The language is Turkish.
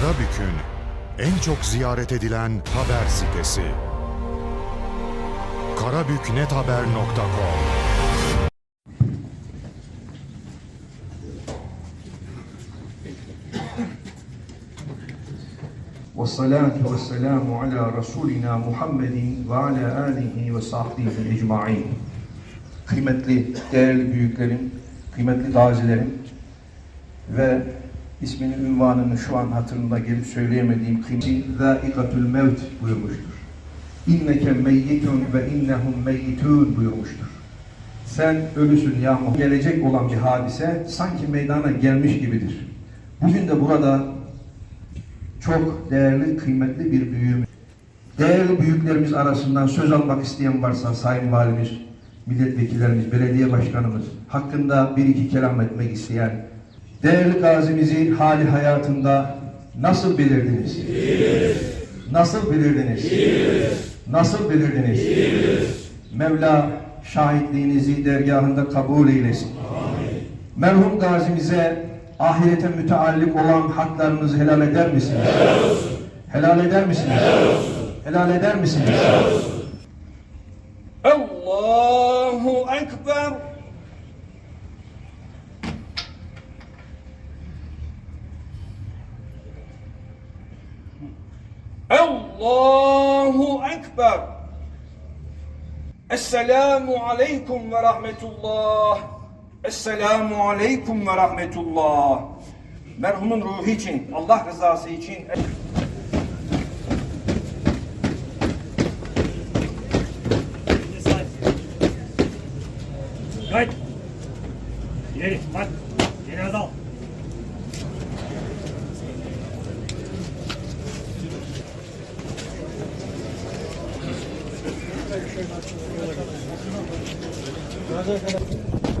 Karabük'ün en çok ziyaret edilen haber sitesi. karabüknethaber.com والصلاة والسلام على رسولنا Muhammed ve ala alihi ve sahbihi ecmaîn. Kıymetli, değerli büyüklerim, kıymetli gazilerim ve ismini, ünvanını şu an hatırımda gelip söyleyemediğim kıymetli zâikatül mevt buyurmuştur. İnneke meyyitun ve innehum meyyitun buyurmuştur. Sen ölüsün ya Muhammed. Gelecek olan bir hadise sanki meydana gelmiş gibidir. Bugün de burada çok değerli, kıymetli bir büyüğümüz. Değerli büyüklerimiz arasından söz almak isteyen varsa Sayın Valimiz, milletvekillerimiz, belediye başkanımız hakkında bir iki kelam etmek isteyen değerli gazimizi hali hayatında nasıl bilirdiniz? Nasıl bilirdiniz? Nasıl bilirdiniz? Mevla şahitliğinizi dergahında kabul eylesin. Merhum gazimize ahirete müteallik olan haklarınızı helal eder misiniz? Helal olsun. Helal eder misiniz? Helal olsun. Helal eder misiniz? Helal olsun. Allahu Ekber. Allahu Ekber. Esselamu Aleyküm ve Rahmetullah. Esselamu Aleyküm ve Rahmetullah. Merhumun ruhu için, Allah rızası için Kayıt. İleri bak. Geri dal.